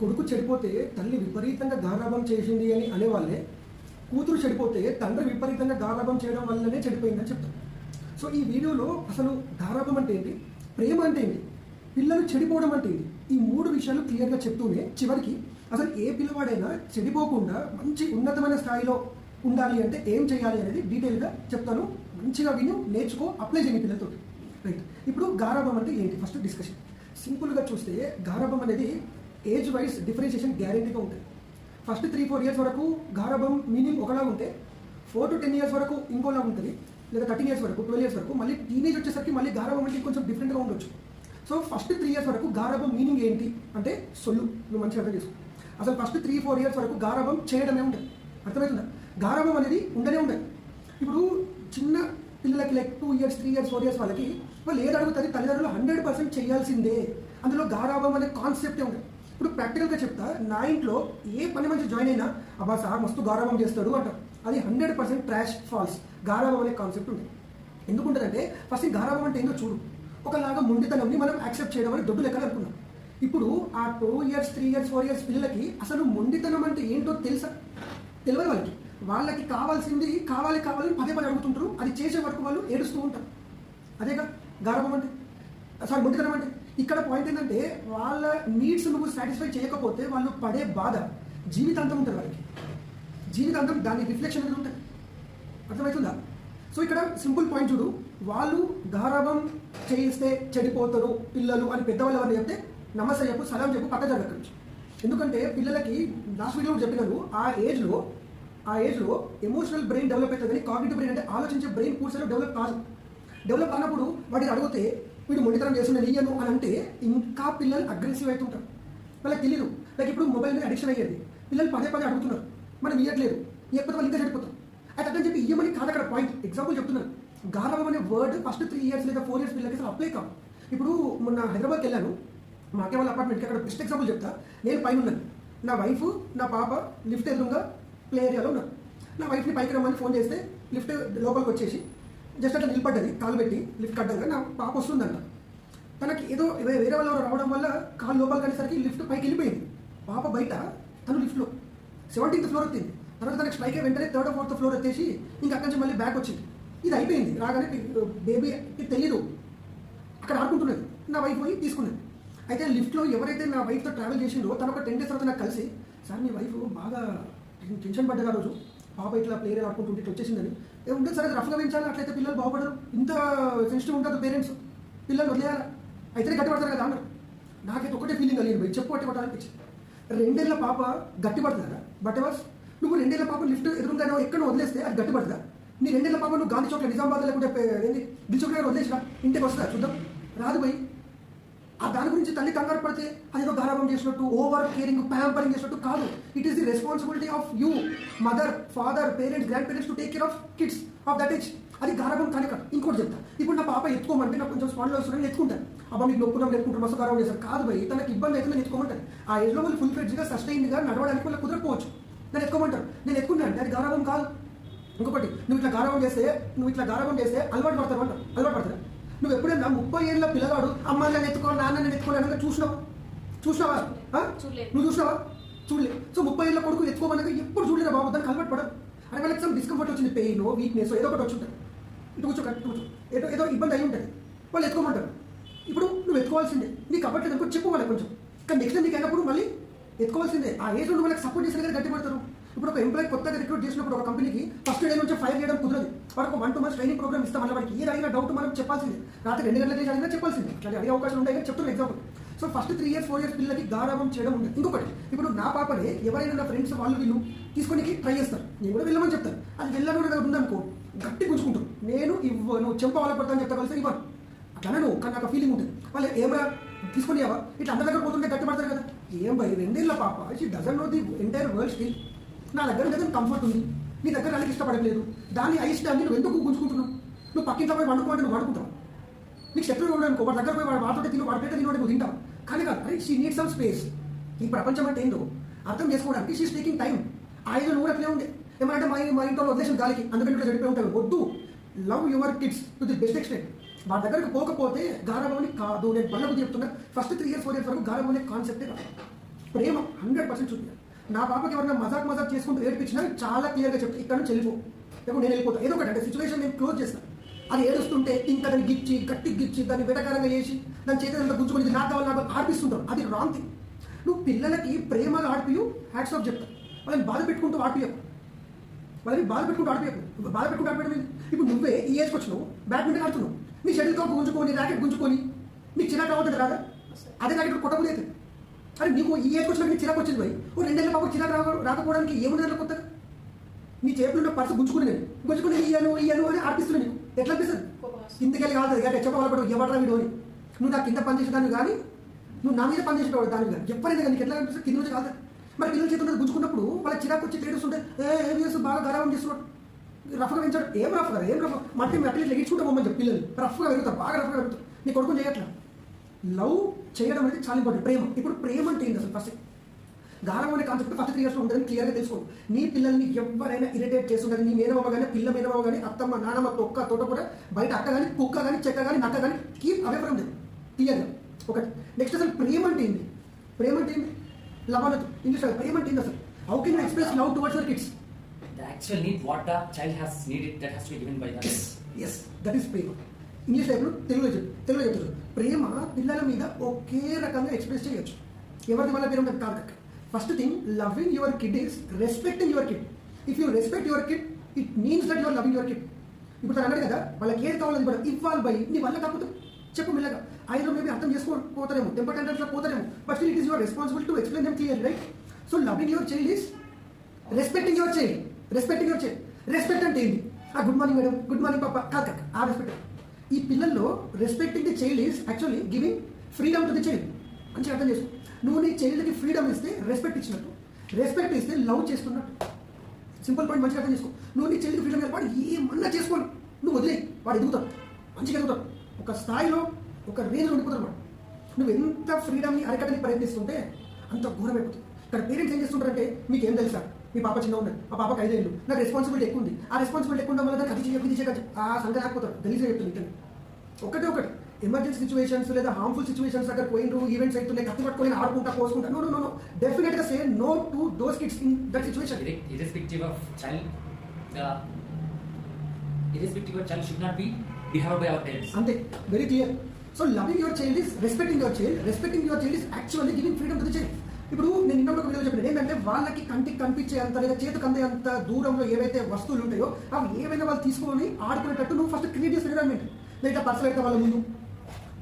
కొడుకు చెడిపోతే తల్లి విపరీతంగా గారాభం చేసింది అని అనేవాళ్ళే. కూతురు చెడిపోతే తండ్రి విపరీతంగా గారాభం చేయడం వల్లనే చెడిపోయిందని చెప్తారు. సో ఈ వీడియోలో అసలు గారాభం అంటే ఏంటి? ప్రేమ అంటే ఏంటి? పిల్లలు చెడిపోవడం అంటే ఏంటి? ఈ మూడు విషయాలు క్లియర్గా చెప్తూనే చివరికి అసలు ఏ పిల్లవాడైనా చెడిపోకుండా మంచి ఉన్నతమైన స్థాయిలో ఉండాలి అంటే ఏం చేయాలి అనేది డీటెయిల్గా చెప్తాను. మంచిగా విను నేర్చుకో అప్లై చేయండి పిల్లలతో రైట్. ఇప్పుడు గారాభం అంటే ఏంటి? First discussion. సింపుల్గా చూస్తే గారాభం అనేది ఏజ్ వైజ్ డిఫరెన్షియేషన్ గ్యారెంటీగా ఉంటుంది ఫస్ట్ త్రీ ఫోర్ ఇయర్స్ వరకు గారభం మీనింగ్ ఒకలా ఉంటే ఫోర్ టు టెన్ ఇయర్స్ వరకు ఇంకోలా ఉంటుంది. లేదా థర్టీన్ ఇయర్స్ వరకు ట్వెల్వ్ ఇయర్స్ వరకు మళ్ళీ టీనేజ్ వచ్చేసరికి మళ్ళీ గారభం అంటే కొంచెం డిఫరెంట్గా ఉండొచ్చు. సో ఫస్ట్ త్రీ ఇయర్స్ వరకు గారభం మీనింగ్ ఏంటి? అంటే సొల్లు. నువ్వు మంచిగా అర్థం చేసుకో. అసలు ఫస్ట్ త్రీ ఫోర్ ఇయర్స్ వరకు గారభం చేయడమే ఉంటుంది అర్థమవుతుందా? గారభం అనేది ఉండనే ఉండదు. ఇప్పుడు చిన్న పిల్లలకి like two years three years four years వాళ్ళకి వాళ్ళు ఏది అడుగుతుంది తల్లిదండ్రులు హండ్రెడ్ పర్సెంట్ చేయాల్సిందే. అందులో గారాభం అనే కాన్సెప్టే ఉంది ఇప్పుడు ప్రాక్టికల్గా చెప్తా నా ఇంట్లో ఏ పని మంచి జాయిన్ అయినా అబ్బా సార్ మస్తు గారాభం చేస్తాడు అంటారు అది హండ్రెడ్ పర్సెంట్ ట్రాష్ ఫాల్స్ గారాభం అనే కాన్సెప్ట్ ఉంది. ఎందుకుంటుందంటే ఫస్ట్ గారాభం అంటే ఏందో చూడు. ఒకలాగా మొండితనంని మనం యాక్సెప్ట్ చేయడం అని దొడ్డు లెక్కలు అనుకున్నాం. ఇప్పుడు ఆ two years three years four years పిల్లలకి అసలు మొండితనం అంటే ఏంటో తెలుసా? తెలియదు వాళ్ళకి. వాళ్ళకి కావాల్సింది కావాలి కావాలని పదే పదే అడుగుతుంటారు. అది చేసే వరకు వాళ్ళు ఏడుస్తూ ఉంటారు. అదేగా? గారభం అంటే? సారీ మొండితనం అంటే? ఇక్కడ పాయింట్ ఏంటంటే వాళ్ళ నీడ్స్ నువ్వు సాటిస్ఫై చేయకపోతే వాళ్ళు పడే బాధ జీవితాంతం ఉంటుంది వాళ్ళకి. జీవితాంతం దాని రిఫ్లెక్షన్ అనేది ఉంటుంది. అర్థమవుతుందా? సో ఇక్కడ సింపుల్ పాయింట్ చూడు. వాళ్ళు గారాభం చేయిస్తే చెడిపోతారు పిల్లలు అని పెద్దవాళ్ళు ఎవరు చెప్తే నమస్తే చెప్పు సలాం చెప్పు పక్క జరగచ్చు ఎందుకంటే పిల్లలకి లాస్ట్ వీడియో కూడా చెప్పినాను ఆ ఏజ్లో ఆ ఏజ్లో ఎమోషనల్ బ్రెయిన్ డెవలప్ అవుతుంది కానీ కాగ్నిటివ్ బ్రెయిన్ అంటే ఆలోచించే బ్రెయిన్ పూర్తిగా డెవలప్ కాదు. డెవలప్ అన్నప్పుడు వాటిని అడిగితే వీడు మొండితనం చేస్తున్న నీయను అని అంటే ఇంకా పిల్లలు అగ్రెసివ్ అవుతుంటారు. వాళ్ళకి తెలియదు లైక్ ఇప్పుడు మొబైల్ మీద అడిక్షన్ అయ్యేది. పిల్లలు పదే పదే అడుగుతున్నారు. మనం ఇవ్వట్లేదు ఇవ్వకపోతే వాళ్ళు ఇంకా చెడిపోతారు. అయితే అట్లని చెప్పి ఇయ్యమని కాదు అక్కడ పాయింట్ ఎగ్జాంపుల్ చెప్తున్నాను. గారవం అనే వర్డ్ ఫస్ట్ త్రీ ఇయర్స్ లేదా ఫోర్ ఇయర్స్ పిల్లలకి అసలు అప్లై కాదు ఇప్పుడు మొన్న హైదరాబాద్కి వెళ్ళాను. మా అక్క వాళ్ళ అపార్ట్మెంట్కి అక్కడ బెస్ట్ ఎగ్జాంపుల్ చెప్తా. నేను పైన ఉన్నాను. నా వైఫ్ నా పాప లిఫ్ట్ ఎదురుగా ప్లే ఏరియాలో ఉన్నారు. నా వైఫ్ని పైకి రమ్మని ఫోన్ చేస్తే లిఫ్ట్ లోపలికి వచ్చేసి జస్ట్ అట్లా నిలబడ్డది కాలు పెట్టి లిఫ్ట్ కట్టగా నా పాప వస్తుందంట. తనకి ఏదో వేరే వాళ్ళు రావడం వల్ల కాలు లోపల అనేసరికి లిఫ్ట్ పైకి వెళ్ళిపోయింది. పాప బయట తను లిఫ్ట్లో. సెవెంటీన్త్ ఫ్లోర్ వచ్చింది తర్వాత తనకి స్ట్రైక్ అయి వెంటనే థర్డ్ ఫోర్త్ ఫ్లోర్ వచ్చేసి ఇంకా అక్కడి నుంచి మళ్ళీ బ్యాక్ వచ్చింది. ఇది అయిపోయింది. రాగానే బేబీకి తెలియదు అక్కడ ఆడుకుంటున్నది. నా వైఫ్ పోయి తీసుకున్నది. అయితే లిఫ్ట్లో ఎవరైతే నా వైఫ్తో ట్రావెల్ చేసిందో తన ఒక టెన్ డేస్ తర్వాత నాకు కలిసి సార్ మీ వైఫ్ బాగా టెన్షన్ పడ్డది ఆ రోజు. పాప ఇట్లా ప్లేయర్ ఆడుకుంటుంటే ఇట్లా వచ్చేసిందని ఉంటుంది సరే రఫ్గా పెంచాలి అట్లయితే పిల్లలు బాగుపడరు. ఇంత సెన్సిటివ్ ఉంటుంది పేరెంట్స్ పిల్లలు వదిలేయాలి? అయితేనే గట్టి పడతారు కదా అన్నారు నాకైతే ఒకటే ఫీలింగ్ కలిగింది పోయి చెప్పు పట్టి పట్టాలనిపించింది రెండేళ్ళ పాప గట్టి పడుతుందా? బట్ వాస్ నువ్వు రెండేళ్ళ పాప లిఫ్ట్ ఎదురుగా ఎక్కడ వదిలేస్తే అది గట్టి పడుతుందా? నీ రెండేళ్ళ పాప నువ్వు గాంధీ చౌక్ నిజామాబాద్ లేకుంటే పే- దిల్ చౌక్ దగ్గర వదిలేసినా? ఇంటికి వస్తుందా? చూద్దాం. రాదు పోయి ఆ దాని గురించి తల్లి కంగారు పడితే అదేదో గారాబం చేసినట్టు ఓవర్ కేరింగ్ ప్యాంపరింగ్ చేసినట్టు కాదు. It is the responsibility of you mother father parents grand parents to take care of kids of that age అది గారాబం కానీ కాదు. ఇంకోటి చెప్తా. ఇప్పుడు నా పాప ఎత్తుకోమంటే నాకు కొంచెం స్పాండ్లో వస్తున్నాను ఎత్తుకుంటాను. అబ్బా మీకు నొప్పున్నాం ఎత్తుకుంటారు. మస్తు గారాబం చేశారు కాదు భయ్ తనకి ఇబ్బంది అయితే నేను ఎత్తుకోమంటాను ఆ ఏజ్లో వాళ్ళు ఫుల్ ఫ్లెడ్జ్గా సస్టైన్గా నడవడానికి వాళ్ళు కుదరకపోవచ్చు. నేను ఎత్తుకోమంటారు. నేను ఎత్తుకుంటాను అది గారాబం కాదు. ఇంకొకటి నువ్వు ఇట్లా గారాబం చేస్తే నువ్వు ఇట్లా గారాబం చేస్తే అలవాటు పడతారు అంటారు. అలవాటు పడతారు? నువ్వు ఎప్పుడైనా ముప్పై ఏళ్ళ పిల్లగాడు అమ్మ నన్ను ఎత్తుకో నాన్న నన్ను ఎత్తుకో అనగా చూసినావా? చూసినావా? చూడలేదు. నువ్వు చూసినావా? చూడలే సో ముప్పై ఏళ్ళ కొడుకు ఎత్తుకోమనగా ఎప్పుడు చూడలేదా బాబు? దానికి అలవాటు పడదు. అంటే వాళ్ళకి సమ్ డిస్కంఫర్ట్ వచ్చింది పెయిన్ వీక్నెస్ ఏదో ఒకటి వచ్చి ఉంటుంది ఇటు కూర్చో ఇటు కూర్చో. ఏదో ఏదో ఇబ్బంది అయి ఉంటుంది. వాళ్ళు ఎత్తుకోమంటారు. ఇప్పుడు నువ్వు ఎత్తుకోవాల్సిందే. నీకు అవ్వట్లేదు అనుకో చెప్పు వాళ్ళకి కొంచెం. కానీ నెక్స్ట్ నీకు అయినప్పుడు మళ్ళీ ఎత్తుకోవాల్సిందే. ఆ ఏజ్లో వాళ్ళకి సపోర్ట్ చేసిన గట్టి పడతారు. ఇప్పుడు ఒక ఎంప్లాయీ కొత్తగా రిక్రూట్ చేసినప్పుడు ఒక కంపెనీకి ఫస్ట్ డే నుంచి ఫైర్ చేయడం కుదరదు. వాడికి one two months training program ఇస్తాం మళ్ళీ వాడికి ఏ అడిగినా డౌట్ మనం చెప్పాల్సిందే. రాత్రి రెండు గంటల చేసి అడిగినా చెప్పాల్సిందే. అట్లా అడిగే అవకాశం ఉంటాయి కానీ చెప్తున్నా example so first three years four years పిల్లలకి గారాబం చేయడం ఉంది ఇంకొకటి ఇప్పుడు నా పాపనే ఎవరైనా నా ఫ్రెండ్స్ వాళ్ళు వీళ్ళు తీసుకొని ట్రై చేస్తారు. నేను కూడా వెళ్ళమని చెప్తాను. అది వెళ్ళను కూడా ఉందనుకో గట్టి గుంజుకుంటారు. నేను ఇవ్వను చెంప వాళ్ళ పడతాను చెప్తా కలిసి ఇవ్వను. అట్లానే నువ్వు కానీ నాకు ఫీలింగ్ ఉంటుంది. వాళ్ళు ఏమైనా తీసుకొని అవ్వ ఇట్లా అందరి దగ్గర పోతుంటే గట్టి పడతారు కదా. ఏం భయ రెండేళ్ళ పాప. She doesn't know the entire world still నా దగ్గర దగ్గర కంఫర్ట్ ఉంది. నీ దగ్గర నాకు ఇష్టపడట్లేదు. దాన్ని అయిష్టాన్ని నువ్వు ఎందుకు గుంజుకుంటున్నావు? నువ్వు పక్కింట్లో పోయి వండుకోమంటే నువ్వు వండుకుంటావు. నీకు శత్రువు ఉండడానికి వాడి దగ్గర పోయి వాడు వాటితో తిని వాడి పేట తిని నువ్వు తింటావు. కానీ కాదు అరే షీ నీడ్ సమ్ స్పేస్ ఈ ప్రపంచం అంటే ఏందో? అర్థం చేసుకోవడానికి షీస్ టేకింగ్ టైం ఐదు నూరు అట్లే ఉంది ఏమంటే మా మా ఇంట్లో వదిలేసిన గాలికి అందుకని ఇక్కడ చెడిపోయి ఉంటాను వద్దు. Love your kids to the best extent వాడి దగ్గరకు పోకపోతే గారభవని కాదు. నేను బల్లకు చెప్తున్నా. First three years four years వరకు గారభవని కాన్సెప్టే కాదు. ప్రేమ హండ్రెడ్ పర్సెంట్ చూపించాలి నా పాపకి ఎవరైనా మజాక్ మజాక్ చేసుకుంటూ ఏడిపించినా చాలా క్లియర్గా చెప్తే ఇక్కడ నుంచి వెళ్ళిపో లేకపోతే నేను వెళ్ళిపోతాను ఏదో ఒకటి అంటే సిచ్యువేషన్ నేను క్లోజ్ చేస్తాను అది ఏడుస్తుంటే ఇంకా దాన్ని గిచ్చి గట్టి గిచ్చి దాన్ని వెటకారంగా చేసి దాని చేతి అంతా గుంజుకొని నా నాకు కావాలి నాకు ఆడిపిస్తుంటారు. అది రాంగ్ థింగ్ నువ్వు పిల్లలకి ప్రేమగా ఆడిపియు హ్యాట్స్ ఆఫ్ చెప్తా. వాళ్ళని బాధ పెట్టుకుంటూ ఆడిపియకు. వాళ్ళని బాధ పెట్టుకుంటూ ఆడిపియకు. బాధ పెట్టుకుంటూ ఆడిపోయడం ఇప్పుడు నువ్వే ఈ ఏజ్కి వచ్చినావు బ్యాడ్మింటన్ ఆడుతున్నావు. నీ షటిల్ కాక్ గుంజుకొని ర్యాకెట్ గుంజుకొని నీకు చిరాకు అవుతుంది రాదా? అదే ర్యాకెట్ కొట్టకూడదు అరే నీకు ఈ ఏజ్కి వచ్చిన చిరాకు వచ్చింది పోయి ఓ రెండేళ్ళ పాపకు చిరాకు రాక రాకపోవడానికి ఏముంది దాంట్లో కొత్తగా? నీ చేతులు ఉన్న పర్సు గుంజుకుని నేను. గుంజుకుని ఇయ్యను ఇయ్యను అని ఆడిపిస్తున్నాను నీకు. ఎట్లా అనిపిస్తుంది? కిందకెళ్ళి కాదు ఇక చెప్పవాలి ఎవడరా వీడు అని. నువ్వు నా కింద పనిచేసేదాన్ని కానీ నువ్వు నా మీద పనిచేసేవాడు దాని మీద. చెప్పలేదు కానీ ఎట్లా అనిపిస్తుంది? కింద నుంచి కాదు. మరి పిల్లల చేతులు గుంజుకున్నప్పుడు వాళ్ళ చిరాకు వచ్చి ఏడుస్తుంటే ఏ ఏం చేస్తూ బాగా గర్వం చేస్తున్నాడు. రఫ్గా పెంచాడు. ఏం రఫ్గా ఏం రఫ్ మట్టి మట్టి ఇట్లా ఇచ్చుకుంటా మమ్మల్ని చెప్పి పిల్లలు. రఫ్గా పెరుగుతారు బాగా రఫ్గా పెరుగుతారు నీ కొడుకుని చేయట్లా? లవ్ చేయడం అనేది చాలా ఇంపార్టెంట్. ప్రేమ. ఇప్పుడు ప్రేమ అంటే ఏంటి అసలు ఫస్ట్ గారం అనే కాన్సెప్ట్ ఫస్ట్ త్రీ ఇయర్స్లో ఉంటుందని క్లియర్గా తెలుసుకో నీ పిల్లల్ని ఎవరైనా ఇరిటేట్ చేస్తుంటుంది నీ మేనమామ కానీ పిల్ల మేనమామ కానీ అత్తమ్మ నానమ్మ తొక్క తోట కూడా బయట అక్క కానీ కుక్క కానీ చెక్క కానీ నక్క కానీ కీప్ అవే ఫ్రమ్ దెమ్ క్లియర్గా ఒకటి నెక్స్ట్ అసలు ప్రేమ అంటే ఏంటి ప్రేమ అంటే ఏంటి లవ్ ఇంగ్లీష్ ప్రేమ అంటే ఏంటి అసలు? How can you express love towards your kids The actual need what the child has needed that has to be given by the yes that is Prema. English టైప్లో తెలుగులో చెప్పు తెలుగులో చెప్తారు. ప్రేమ పిల్లల మీద ఒకే రకంగా ఎక్స్ప్రెస్ చేయొచ్చు. ఎవరిది వల్ల పేరు కాదు first thing loving your kid is respecting your kid if you respect your kid it means that your loving your kid ఇప్పుడు తను అన్నాడు కదా వాళ్ళకి ఏది కావాలని కూడా ఇవ్వాలి బై నీ వల్ల కాకపోతే చెప్పు మెల్లగా. ఐదు మేబీ అర్థం చేసుకోకపోతారేమో టెంపర్ టెండర్స్లో పోతారేమో but still it is your responsible to explain them clear right so loving your child is respecting your child respecting your child respect అంటే ఏంటి? ఆ good morning madam good morning పాప కాదు కాదు. ఆ రెస్పెక్ట్ ఈ పిల్లల్లో respecting the child is actually giving freedom to the child మంచిగా అర్థం చేసుకో. నువ్వు నీ చైల్డ్కి ఫ్రీడమ్ ఇస్తే రెస్పెక్ట్ ఇచ్చినట్టు. రెస్పెక్ట్ ఇస్తే లవ్ చేసుకున్నట్టు. సింపుల్ పాయింట్ మంచిగా అర్థం చేసుకో. నువ్వు నీ చైల్డ్కి ఫ్రీడమ్ వాడు ఏమన్నా చేసుకోండి నువ్వు వదిలే వాడు ఎదుగుతాడు. మంచిగా ఎదుగుతాడు. ఒక స్థాయిలో ఒక రేంజ్లో ఉండిపోతాడు వాడు. నువ్వు ఎంత ఫ్రీడమ్ని అరకట్టడానికి ప్రయత్నిస్తుంటే అంత ఘోరం అయిపోతుంది. ఇక్కడ పేరెంట్స్ ఏం చేస్తుంటారంటే మీకు ఏం తెలుసా? మీ పాప చిన్న ఉన్నది. ఆ పాపకి ఐదేళ్ళు నాకు రెస్పాన్సిబిలిటీ ఎక్కువ ఉంది. ఆ రెస్పాన్సిబిలిటీ ఎక్కువ వల్ల దానికి అది చేయకు ఇది చేయక ఆ సంఖ్య లేకపోతారు గలీజ్గా చెప్తుంది ఇతను. ఒకటే ఒకటి. ఎమర్జెన్సీ సిచ్యువేషన్స్ లేదా హార్మ్ఫుల్ సిచ్యువేషన్స్ అక్కడ పోయినరు ఈవెంట్స్ అవుతున్నాయి కత్తి పట్టుకొని ఆడుకుంటా కోసుకుంటా. నో నో నో డెఫినెట్గా say no to those kids in that irrespective of child, the irrespective of child should not be behaved by our parents. అంతే. Very clear so loving your child is respecting your child respecting your child is actually giving freedom to the child ఇప్పుడు నేను ఇంకొక ఒక video చెప్పిన ఏంటంటే వాళ్ళకి కంటికి కనిపించే అంత లేదా చేతికి అందే అంత దూరంలో ఏవైతే వస్తువులు ఉంటాయో అవి ఏవైనా వాళ్ళు తీసుకొని ఆడుకునేటట్టు నువ్వు ఫస్ట్ క్రియేట్ చేసిన ఎన్విరాన్మెంట్ లేదా పర్సలు అయితే వాళ్ళ ముందు?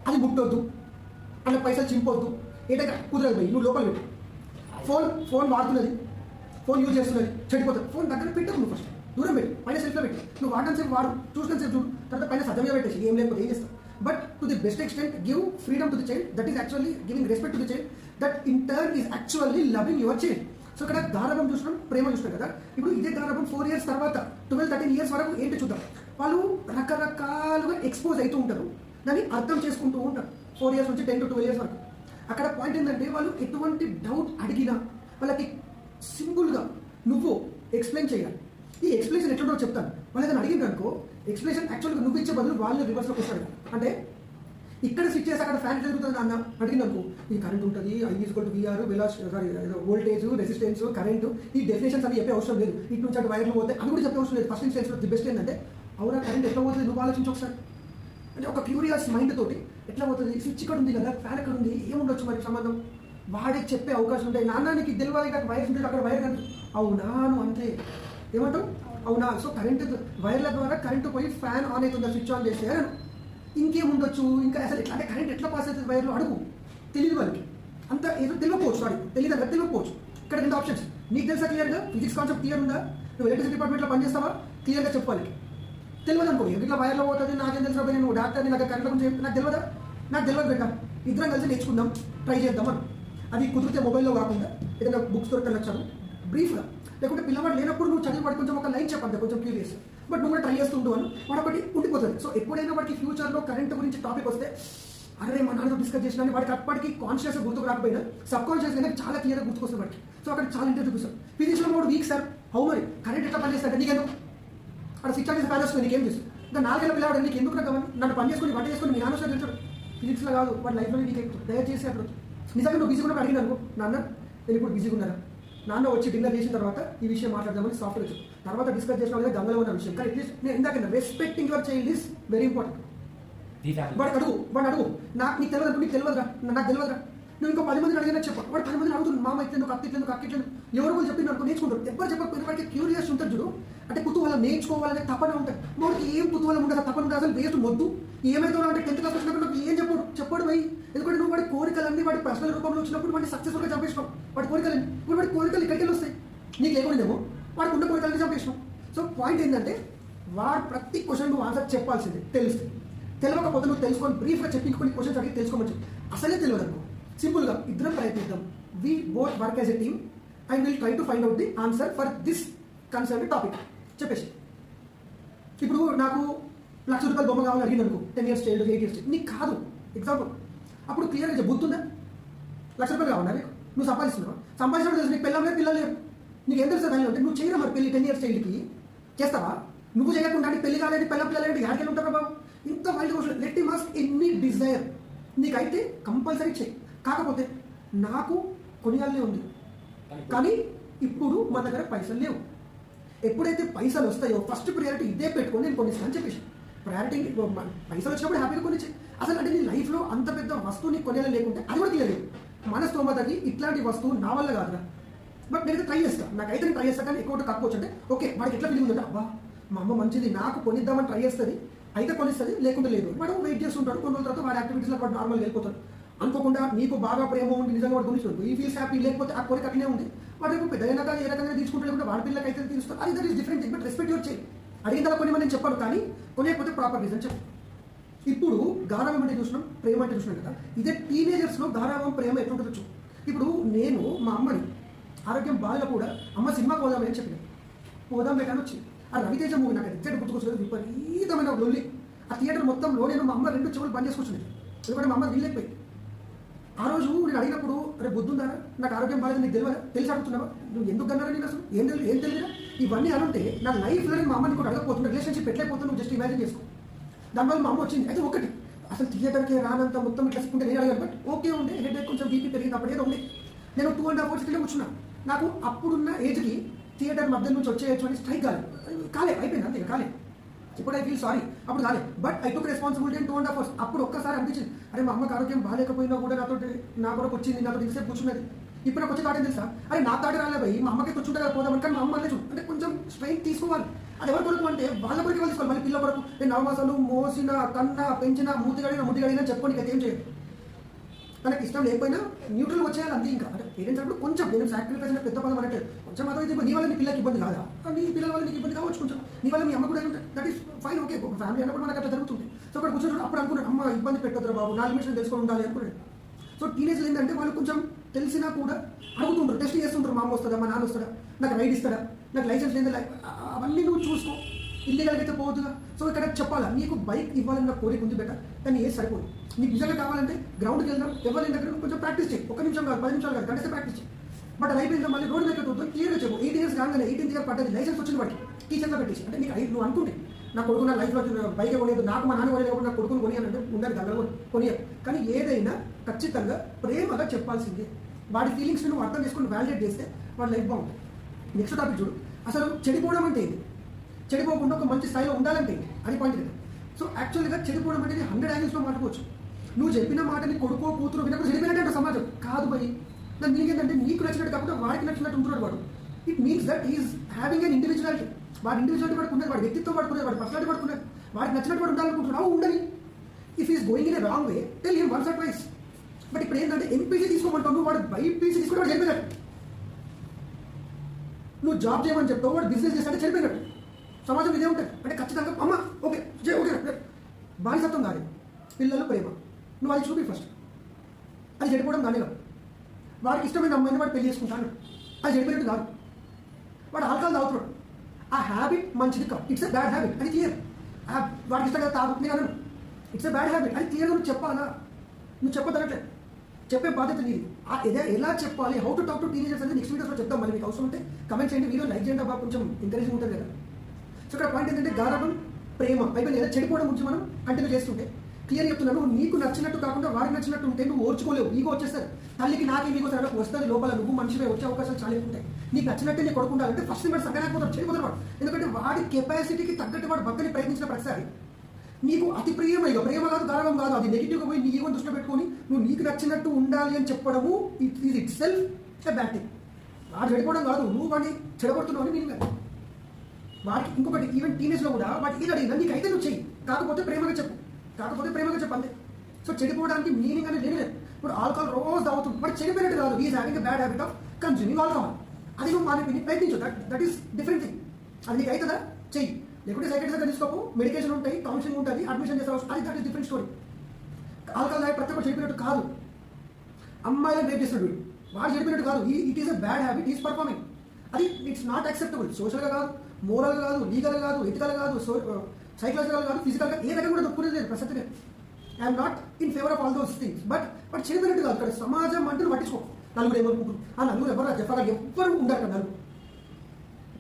అది ముట్టొద్దు. అలా పైసలు చింపొద్దు. ఏంటంటే కుదరదు పోయి నువ్వు లోపల పెట్టు. ఫోన్ ఫోన్ వాడుతున్నది. ఫోన్ యూజ్ చేస్తున్నది. చెడిపోతుంది. ఫోన్ దగ్గర పెట్టు నువ్వు ఫస్ట్ దూరం పెట్టు. పైన సెల్ఫ్లో పెట్టు. నువ్వు వాడడం సేపు వాడు చూసిన సేపు చూడు. తర్వాత పైన సజ్జంగా పెట్టేసి ఏం లేకపోతే ఏం చేస్తావు? But to the best extent give freedom to the child that is actually giving respect to the child that in turn is actually loving your child so ఇక్కడ గారభం చూసినాం ప్రేమ చూసినాం కదా. ఇప్పుడు ఇదే గారభం ఫోర్ ఇయర్స్ తర్వాత ట్వెల్వ్ థర్టీన్ ఇయర్స్ వరకు ఏంటి చూద్దాం. వాళ్ళు రకరకాలుగా ఎక్స్పోజ్ అవుతూ ఉంటారు. దాన్ని అర్థం చేసుకుంటూ ఉంటారు. ఫోర్ ఇయర్స్ నుంచి టెన్ టు ట్వెల్వ్ ఇయర్స్ వరకు. అక్కడ పాయింట్ ఏంటంటే వాళ్ళు ఎటువంటి డౌట్ అడిగినా వాళ్ళకి సింపుల్గా నువ్వు ఎక్స్ప్లెయిన్ చేయాలి. ఈ ఎక్స్ప్లెనేషన్ ఎట్లుంటో చెప్తాను. వాళ్ళు ఏదైనా అడిగింది అనుకో ఎక్స్ప్లెనేషన్ యాక్చువల్గా నువ్వు ఇచ్చే బదులు వాళ్ళు రివర్స్లోకి వస్తాడు అంటే ఇక్కడ స్విచ్ చేసి అక్కడ ఫ్యాన్ జరుగుతుంది అన్న అడిగింది అనుకో ఈ కరెంట్ ఉంటుంది I is to V R వెలాస్ sorry voltage resistance current ఈ డెఫినేషన్స్ అవి చెప్పే అవసరం లేదు. ఇటు నుంచి అటు వైర్లు పోతే అది కూడా చెప్పే అవసరం లేదు. ఫస్ట్ ఇన్స్టెన్స్ ది బెస్ట్ ఏంటంటే అవునా కరెంట్ ఎట్లా పోతుంది? నువ్వు ఆలోచించు ఒకసారి. అంటే ఒక క్యూరియస్ మైండ్ తోటి ఎట్లా పోతుంది? స్విచ్ ఇక్కడ ఉంది కదా ఫ్యాన్ ఇక్కడ ఉంది ఏముండొచ్చు మరి సంబంధం? వాడే చెప్పే అవకాశం ఉంటాయి. నాన్న తెలియాలి ఇక్కడ వైర్ ఉంటుంది అక్కడ వైర్ కనుక అవునా నువ్వు అంతే. ఏమంటావు? అవునా సో కరెంట్ వైర్ల ద్వారా కరెంటు పోయి ఫ్యాన్ ఆన్ అవుతుంది? స్విచ్ ఆన్ చేస్తే ఇంకేముండొచ్చు ఇంకా అసలు ఎట్లా? అంటే కరెంట్ ఎట్లా పాస్ అవుతుంది? వైర్లు అడుగు. తెలియదు వాళ్ళకి. అంత ఏదో తెలియకపోవచ్చు సారీ తెలియదు అంటే తెలియకపోవచ్చు. ఇక్కడ రెండు ఆప్షన్స్ నీకు తెలుసా క్లియర్గా ఫిజిక్స్ కాన్సెప్ట్ క్లియర్ ఉందా? నువ్వు ఎలక్ట్రిసిటీ డిపార్ట్మెంట్లో పనిచేస్తావా? క్లియర్గా చెప్పాలి తెలియదు అనుకో. ఇట్లా వైర్లో పోతుంది? నాకేం తెలుసు అబ్బాయి నేను డాక్టర్ని నాకు కరెంట్ గురించి నాకు తెలియదా? నాకు తెలియదు పెట్టా ఇద్దరం కలిసి నేర్చుకుందాం. ట్రై చేద్దాం అని. అది కుదిరితే మొబైల్లో కాకుండా ఏదైనా బుక్స్ దొరకలు చదువు బ్రీఫ్గా లేకుంటే పిల్లవాడు లేనప్పుడు నువ్వు చదివి కొంచెం ఒక లైన్ చెప్పండి కొంచెం క్యూరియస్ బట్ నువ్వు కూడా ట్రై చేస్తుంటూ అని వాడు ఒకటి ఉండిపోతుంది సో ఎప్పుడైనా వాడికి ఫ్యూచర్లో కరెంట్ గురించి టాపిక్ వస్తే అరే మా నాన్నతో డిస్కస్ చేసిన వాడికి అప్పటికి కాన్షియస్ గుర్తుకు రాకపోయినా సబ్ కాన్షియస్ అయినా చాలా క్లియర్గా గుర్తుకొస్తుంది వాడికి. సో అక్కడ చాలా ఇంట్రెస్ట్ చూపిస్తాం ఫిజిక్స్లో మూడు వీక్ సార్ హౌ మరి కరెంట్ ఎట్లా పనిచేస్తాడు నీకెందుకు? అక్కడ సిక్స్ ఆఫీస్ ప్యాన్ వస్తుంది నీకేం చేస్తుంది ఇంకా నాలుగేళ్ళ పిల్లవాడు నీకు ఎందుకు నాకు నన్ను పని చేసుకుని వంట చేసుకుని మీ నాన్న తెలుసు. ఫిజిక్స్లో కాదు వాడి లైఫ్లో నీకు దయచేసి అక్కడ నిజంగా నువ్వు బిజీగా కూడా అడిగిన నాన్న నేను ఇప్పుడు బిజీగా ఉన్నాను నాన్న వచ్చి డిన్నర్ చేసిన తర్వాత ఈ విషయం మాట్లాడదామని సాఫ్ట్వేర్ వచ్చింది తర్వాత డిస్కస్ చేసిన వాళ్ళ గంగలో ఉన్న విషయం. కానీ అట్లీస్ట్ నేను ఇందాక respecting your child is very important. వాడు అడుగు వాడు అడుగు. నాకు నీకు తెలియదు నీకు తెలియదురా. నాకు తెలియదురా. నువ్వు ఇంకో పది మందిని అడిగినా చెప్పు. వాడు పది మందిని అడుగుతుంది మామ ఇట్లేదు అత్త ఇట్లేదు అక్క ఇట్లేదు ఎవరు వాళ్ళు చెప్పి నాకు నేర్చుకుంటారు. ఎవరు చెప్పకపోయిన వాడికి క్యూరియాస్ ఉంటుంది చూడు. అంటే కుతూహలం నేర్చుకోవాలనే తపన ఉంటుంది. వాడికి ఏం కుతూహలం ఉండదు. తపన ఉండదు అసలు వేస్ట్ మొద్దు. ఏమైతే అంటే టెన్త్ క్లాస్ వచ్చినప్పుడు నాకు ఏం చెప్పాడు? చెప్పాడు పోయి ఎందుకంటే నువ్వు వాడి కోరికలన్నీ వాడి పర్సనల్ రూపంలో వచ్చినప్పుడు వాడిని సక్సెస్ఫుల్గా చంపేసినాం వాడి కోరికలు ఇప్పుడు వాడి కోరికలు ఇక్కడికి వస్తాయి. నీకు లేకుండేమో వాడికి ఉన్న కోరికలన్నీ చంపేసినాం సో పాయింట్ ఏంటంటే వాడు ప్రతి క్వశ్చన్ నువ్వు ఆన్సర్ చెప్పాల్సిందే తెలుస్తుంది. తెలియకపోతే నువ్వు తెలుసుకొని బ్రీఫ్గా చెప్పి కొన్ని క్వశ్చన్స్ అడిగి తెలుసుకోమని చెప్పి. అసలే తెలియదు అనుకో. సింపుల్గా ఇద్దరం ప్రయత్నిద్దాం. We both work as a team and will try to find out the answer for this concern topic చెప్పేసి. ఇప్పుడు నాకు లక్ష రూపాయలు బొమ్మ కావాలని అడిగింది అనుకో. Ten years child eight years నీకు కాదు. ఎగ్జాంపుల్ అప్పుడు క్లియర్గా చెప్పు గుర్తుందా? లక్ష రూపాయలు కావాలా నీకు? నువ్వు సంపాదిస్తున్నావు? సంపాదించినప్పుడు తెలుసు నీకు పిల్లలు లేరు పిల్లలు లేరు. నీకు ఎంత తెలుసు అంటే నువ్వు చేయరా మరి పెళ్ళి టెన్ ఇయర్స్ చైల్డ్కి చేస్తావా? నువ్వు చేయకుండా పెళ్ళి కాలేదు పిల్ల పిల్లలు ఏంటి? యాడికి ఉంటారా బాబు? ఇంత వైల్డ్ క్వశ్చన్ లెట్ మస్ట్ ఎన్ని డిజైర్ నీకైతే కంపల్సరీ చేయి కాకపోతే నాకు కొనియాలనే ఉంది. కానీ ఇప్పుడు మన దగ్గర పైసలు లేవు. ఎప్పుడైతే పైసలు వస్తాయో ఫస్ట్ ప్రియారిటీ ఇదే పెట్టుకొని నేను కొనిస్తాను అని చెప్పేసి. ప్రయారిటీ పైసలు వచ్చినప్పుడు హ్యాపీగా కొనిచ్చి. అసలు అంటే నీ లైఫ్లో అంత పెద్ద వస్తువుని కొనేలా లేకుంటే అది కూడా తీయలేదు. మన స్తోమతకి ఇట్లాంటి వస్తువు నా వల్ల కాదురా. బట్ నేనైతే ట్రై చేస్తాను నాకైతే అయితే ట్రై చేస్తాను కానీ ఎక్కువ తక్కువ అంటే ఓకే వాడికి ఎట్లా ఫీలింగ్ ఉందంటే అబ్బా మా అమ్మ మంచిది నాకు కొనిద్దామని ట్రై చేస్తుంది అయితే కొనిస్తుంది లేకుంటే లేదు. వాడు వెయిట్ చేస్తుంటాడు కొన్ని రోజుల తర్వాత వాడి యాక్టివిటీస్లో వాడు నార్మల్ వెళ్ళిపోతాడు. అనుకోకుండా నీకు బాగా ప్రేమ ఉండి నిజంగా వాడు కొనిస్తుంది ఈ ఫీల్స్ హ్యాపీ లేకపోతే ఆ కోరిక అట్లనే ఉంది. వాడు రేపు పెద్ద అయినా ఏ రకంగా తీసుకుంటే లేకుంటే వాడి పిల్లలకి అయితే తీసుకుంటారు అది that is different thing but respect your చేయి అడిగిన తర్వాత కొన్ని నేను చెప్పాను కానీ కొనకపోతే ప్రాపర్ రీజన్ చెప్పు. ఇప్పుడు గారావం అంటే చూసినాం ప్రేమ అంటే చూసినాం కదా. ఇదే టీనేజర్స్లో గారావం ప్రేమ ఎట్లుంటుందో చూ ఇప్పుడు నేను మా అమ్మని ఆరోగ్యం బాగా కూడా అమ్మ సినిమా పోదాం అని చెప్పిన పోదాం బేటాని వచ్చింది. ఆ రవితేజ మూవీ నాకు ఎగ్జాక్ట్ గుర్తుకొచ్చుకోలేదు విపరీతమైన లొల్లి. ఆ థియేటర్ మొత్తంలో నేను మా అమ్మ రెండు చెవులు బంద్ చేసుకొచ్చింది ఎందుకంటే మా అమ్మ వీళ్ళైపోయి ఆ రోజు నేను అడిగినప్పుడు అరే బుద్ధుందా నాకు ఆరోగ్యం బాగాలేదు నీకు తెలియదా? తెలిసి అడుగుతున్నావా? నువ్వు ఎందుకు అన్నారా నేను అసలు ఏం తెలియదు ఏం తెలియదా ఇవన్నీ అనుంటే నా లైఫ్లో నేను మా అమ్మని కూడా అడగకపోతున్నా రిలేషన్షిప్ ఎట్లయిపోతున్నా నువ్వు జస్ట్ ఇమాజిన్ చేసుకో. దానివల్ల మా అమ్మ వచ్చింది. అయితే ఒకటి. అసలు థియేటర్కి రానంత మొత్తం ఇట్లా నేను అడిగాను బట్ ఓకే ఉండే హెడ్ కొంచెం బీపీ పెరిగింది అప్పుడు ఏదో ఉండే నేను టూ అండ్ హాఫ్ అవర్స్ ఇట్లా కూర్చున్నా. నాకు అప్పుడున్న ఏజ్కి థియేటర్ మధ్య నుంచి వచ్చేయచ్చు అని స్ట్రైక్ కాలేదు. కాలే అయిపోయింది అంతే కాలే. ఇప్పుడు ఐ ఫీల్ సారీ అప్పుడు కాలే. But I took responsibility two and half hours అప్పుడు ఒక్కసారి అనిపించింది. అరే మా అమ్మకి ఆరోగ్యం బాగాలేకపోయినా కూడా నాతో నా కూడా వచ్చింది నాతో ఇంతసేపు కూర్చున్నది. ఇప్పుడు నాకు వచ్చే థాట్ తెలుసా? అరే నా తాట రాలే భయ్. మా అమ్మకి కూర్చుంటే కదా పోదాం కానీ మా అమ్మ అనేది అంటే కొంచెం స్ట్రైన్ తీసుకోవాలి. అది ఎవరి కొరకు అంటే వాళ్ళ కొరకు వాళ్ళు తీసుకోవాలి. మళ్ళీ పిల్ల కొరకు నేను నవమాసాలు మోసిన కన్న పెంచిన మూతి గడిన ముద్ది గడిన చెప్పుకోండి అయితే ఏం చేయదు తనకి ఇష్టం లేకపోయినా న్యూట్రల్ వచ్చేయాలి అంతే ఇంకా. అంటే పేరెంట్స్ అప్పుడు కొంచెం నేను సాక్రిఫైస్ అంటే పెద్ద పదం అంటే కొంచెం మాత్రం అయితే నీ వల్ల నీ పిల్లకి ఇబ్బంది కాదా? నీ పిల్లల వల్ల నీకు ఇబ్బంది కావచ్చు కొంచెం. నీ వల్ల మీ అమ్మ కూడా ఉంటుంది దట్ ఈస్ ఫైన్ ఓకే ఒక ఫ్యామిలీ అన్నప్పుడు మనకు అట్లా జరుగుతుంది. సో అక్కడ కూర్చొని అప్పుడు అనుకున్నాడు అమ్మ ఇబ్బంది పెట్టదురా బాబు నాలుగు నిమిషాలు తెలుసుకొని ఉండాలి అనుకున్నాడు. సో టీనేజ్లు ఏంటంటే వాళ్ళు కొంచెం తెలిసినా కూడా అడుగుతుంటారు టెస్ట్ చేస్తుంటారు మా అమ్మ వస్తుందా? మా నాన్న వస్తాడా నాకు రైడ్ ఇస్తాడా? నాకు లైసెన్స్ లేదు? అవన్నీ నువ్వు చూసుకో. ఇల్లీగల్గా అయితే పోవద్దుగా. సో ఇక్కడ చెప్పాలా నీకు బైక్ ఇవ్వాలన్న కోరిక ఉంది బెటర్. కానీ ఏ సరిపోదు. నీకు నిజంగా కావాలంటే గ్రౌండ్కి వెళ్దాం. ఎవరి దగ్గర కొంచెం ప్రాక్టీస్ చేయి. ఒక నిమిషం కాదు పది నిమిషాలు కాదు కనీసం ప్రాక్టీస్ చేయి. బట్ లైఫ్ అయిపోయిందా మళ్ళీ రోడ్ దగ్గర చూద్దాం క్లియర్గా చెప్పు. ఎయిటీన్ ఇయర్స్ కాగానే ఎయిటీన్ ఇయర్ పడ్డది లైసెన్స్ వచ్చింది వాటికి టీచర్లో పెట్టేసి. అంటే నీకు ఐదు నువ్వు అనుకుంటే. నా కొడుకు నా లైఫ్లో బైక్ కొనేది నాకు మా నాన్న కొనేది నా కొడుకుని కొనియాలంటే ఉండాలి దగ్గర కొనియాలి కానీ ఏదైనా ఖచ్చితంగా ప్రేమగా చెప్పాల్సిందే. వాడి ఫీలింగ్స్ నువ్వు అర్థం చేసుకుని వ్యాలిడేట్ చేస్తే వాడి లైఫ్ బాగుంటుంది. నెక్స్ట్ టాపిక్ చూడు. అసలు చెడిపోవడం అంటే ఏంటి చెడిపోకుండా ఒక మంచి స్థాయిలో ఉండాలంటే ఏంటి? అది పాయింట్ కదా. సో యాక్చువల్గా చెడిపోవడం అనేది హండ్రెడ్ యాంగిల్స్లో మాట్లాడుకోవచ్చు. నువ్వు చెప్పిన మాటని కొడుకో కూతురు వినప్పుడు చెడిపోయినట్టే సమాజం. కాదు భయ్ దాని మీనింగ్ ఏంటంటే నీకు నచ్చినట్టు కాకుండా వాడికి నచ్చినట్టు ఉంటున్నాడు వాడు. It means that is having an individuality వాడు ఇండివిజువాలిటీ వాడికి వాడి వ్యక్తిత్వం వాడుకున్నది వాడి పర్సనాలిటీ వాడుకున్నది వాడికి నచ్చినట్టు వాడు ఉండాలనుకుంటున్నావు ఉండని. If is going in a wrong way tell him once or twice but ఇప్పుడు ఏంటంటే ఎంపీసీ తీసుకోమంటావు. నువ్వు వాడు బైపీసీ తీసుకుంటే వాడు చెప్పినట్టు నువ్వు జాబ్ చేయమని చెప్తావు వాడు బిజినెస్ చేస్తాడే చనిపోయినట్టు సమాజం ఇదే ఉంటుంది. అంటే ఖచ్చితంగా అమ్మ ఓకే ఓకే బానిసత్వం కాదు. పిల్లలు ప్రేమ. నువ్వు అది చూపి ఫస్ట్ అది చెడిపోవడం దాని కాదు. వాడికి ఇష్టమైన అమ్మాయిని వాడు పెళ్ళి చేసుకుంటాను అది చెడిపోయినట్టు కాదు. వాడు ఆల్కహాల్ తాగుతున్నాడు. ఆ హ్యాబిట్ మంచిది కాదు. ఇట్స్ ఎ బ్యాడ్ హ్యాబిట్ అది క్లియర్ వాడికి ఇష్టంగా కదా తాగుతుంది అనను. ఇట్స్ ఎ బ్యాడ్ హ్యాబిట్ అది క్లియర్గా నువ్వు చెప్పాలా? నువ్వు చెప్పదనట్లేదు చెప్పే బాధ్యత నీది. ఆ ఇదే ఎలా చెప్పాలి? How to talk to teenagers అనేది నెక్స్ట్ వీడియోస్లో చెప్తాం. మళ్ళీ మీకు అవసరం ఉంటే కమెంట్ చేయండి. వీడియో లైక్ చేయండి. బాగా కొంచెం ఎంకరేజింగ్ ఉంటుంది కదా. సో ఇక్కడ పాయింట్ ఏంటంటే గారాబం ప్రేమ. అయిపోయింది ఏదో చెడిపోవడం గురించి మనం కంటిన్యూ చేస్తుంటే క్లియర్ చెప్తున్నాను నీకు నచ్చినట్టు కాకుండా వాడికి నచ్చినట్టు ఉంటే నువ్వు ఓర్చుకోలేవు ఈగో వచ్చేస్తారు తల్లికి నాకే నీకు సరే వస్తుంది లోపల నువ్వు మనిషిపై వచ్చే అవకాశాలు చాలా ఎక్కువ ఉంటాయి. నీకు నచ్చినట్టే నీ కొడుకుండాలంటే ఫస్ట్ మీరు సగనాకపోతాడు చేయకపోతారు వాడు. ఎందుకంటే వాడి కెపాసిటీకి తగ్గట్టు వాడు భక్తిని ప్రయత్నించిన ప్రతిసారి. నీకు అతి ప్రియమ ఇక ప్రేమ కాదు గౌరవం కాదు అది నెగిటివ్గా పోయి నీ ఈగో దృష్టిలో పెట్టుకొని నువ్వు నీకు నచ్చినట్టు ఉండాలి అని చెప్పడము it is itself a bad thing వాడు చెడిపోవడం కాదు నువ్వు వాడిని చెడగొడుతున్నావు అని నేను వాడికి ఇంకొకటి ఈవెన్ టీనేజ్లో కూడా వాటి ఇది అడిగిందా నీకు అయితే నువ్వు చెయ్యి కాకపోతే ప్రేమగా చెప్పు. కాకపోతే ప్రేమగా చెప్పండి. సో చెడిపోవడానికి మీనింగ్ అనేది లేని లేదు. ఇప్పుడు ఆల్కహాల్ రోజు తాగుతుంది బట్ చెడిపోయినట్టు కాదు. Is having bad habit of consuming alcohol అది నువ్వు మానేపి ప్రయత్నించు. That that is different thing అది నీకు అవుతుందా? చెయ్యి. లేకుంటే సైకెట్స్ తీసుకోకు. మెడికేషన్ ఉంటాయి కౌన్సిలింగ్ ఉంటుంది అడ్మిషన్ చేసే అది that is different story alcohol తాగి ప్రతి ఒక్కరు చెడిపోయినట్టు కాదు. అమ్మాయిలు రేప్ చేస్తాడు వీడు వాడు చెడిపోయినట్టు కాదు. ఈ it is a bad habit is performing అది ఇట్స్ నాట్ యాక్సెప్టబుల్ సోషల్గా కాదు మోరల్ కాదు లీగల్ కాదు ఎథికల్ కాదు సో uh, సైకలాజికల్ కాదు ఫిజికల్గా ఏ రకంగా కూడా తప్పులేదు లేదు ప్రసక్తిగా I'm not in favour of all those things but but చెడిపోయినట్టు కాదు ఇక్కడ సమాజం అంటే పట్టించుకో. నలుగురు ఏమనుకుంటారు ఆ నలుగురు ఎవరు చెప్పాలి ఎవ్వరు ఉండరు కదా నలుగురు.